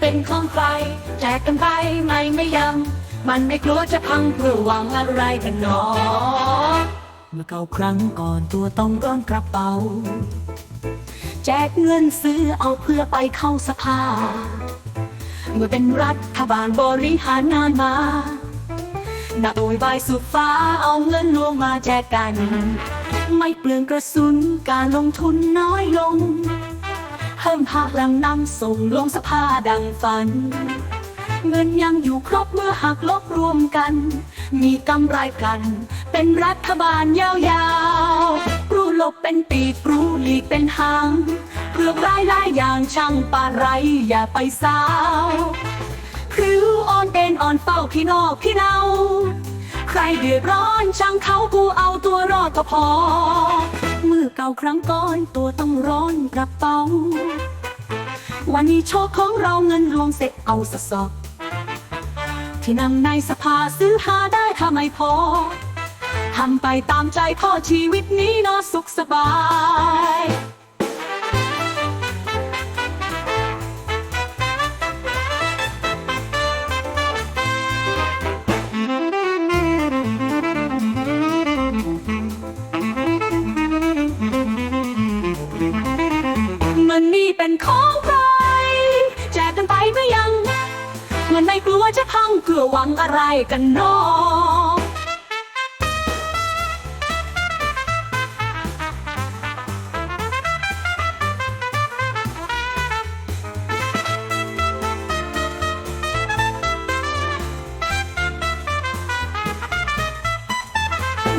เป็นของใครแจกกันไปไม่ไม่ยัง มันไม่กลัวจะพังเพื่อหวังอะไรกันหนอเมื่อเก่าครั้งก่อนตัวต้องร้อนกระเป๋า แจกเงินซื้อเอาเพื่อไปเข้าสภา เมื่อเป็นรัฐบาลบริหารงานมาหนับโดยบายสุดฟ้าเอาเงินลวงมาแจกกัน ไม่เปลืองกระสุนการลงทุนน้อยลง พิ่มพลังนำส่งลงสภาดังฝัน เงินยังอยู่ครบเมื่อหักลบรวมกัน มีกำไรกัน เป็นรัฐบาลยาวๆรู้ลบเป็นปีกรู้หลีกเป็นหางเรื่องรายหลายอย่างช่างปาไรอย่าไปสาวคริ้วอ่อนเอ็นอ่อนเฝ้าพี่นอกพี่เนาใครเดือดร้อนช่างเขากูเอาตัวรอดก็พอ มือเก่าครั้งก่อนตัวต้องร้อนกระเป๋า วันนี้โชคของเราเงินรวมเสร็จเอาสะสอบที่นั่งในสภาซื้อหาได้ถ้าไม่พอทำไปตามใจพ่อชีวิตนี้เนอะสุขสบาย วจะพังเพื่อหวังอะไรกันนอ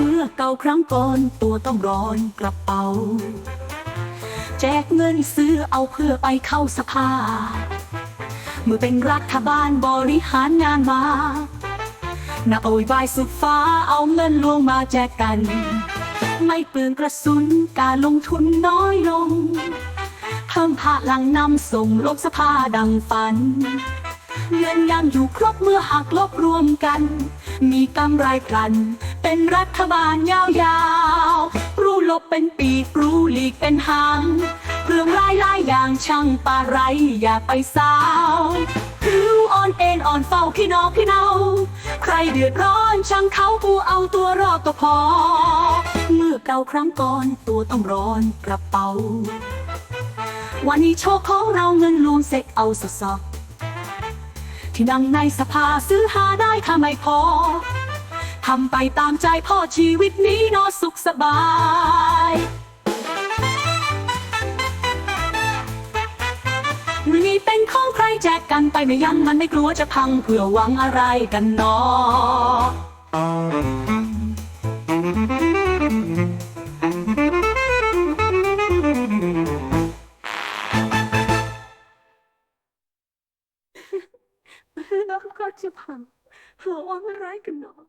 เมื่อเก่าครั้งก่อนตัวต้องร้อนกระเป๋า แจกเงินซื้อเอาเพื่อไปเข้าสภา เมื่อเป็นรัฐบาลบริหารงานมานับโอยบายสุดฟ้าเอาเงินลวงมาแจกกัน ไม่เปลืองกระสุนการลงทุนน้อยลง เพิ่มพลังนำส่งลงสภาดังฝัน เงินยังอยู่ครบเมื่อหักลบรวมกัน มีกำไรกัน เป็นรัฐบาลยาวๆ รู้ลบเป็นปีกรู้หลีกเป็นหาง เรื่องรายหลายอย่างช่างปาไรอย่าไปสาวรู้อ่อนเอ็นอ่อนเฝ้าพี่น้องพี่เนาใครเดือดร้อนช่างเขากูเอาตัวรอดก็พอ เมื่อเก่าครั้งก่อนตัวต้องร้อนกระเป๋า วันนี้โชคของเราเงินรวมเสร็จเอาสดๆที่นั่งในสภาซื้อหาได้ถ้าไม่พอทำไปตามใจพ่อชีวิตนี้นอสุขสบาย มือนี้เป็นของใครแจกกันไปไม่ยันมันไม่กลัวจะพังเพื่อหวังอะไรกันเนอะแล้วก็จะพังเพื่อหวังอะไรกันเนาะ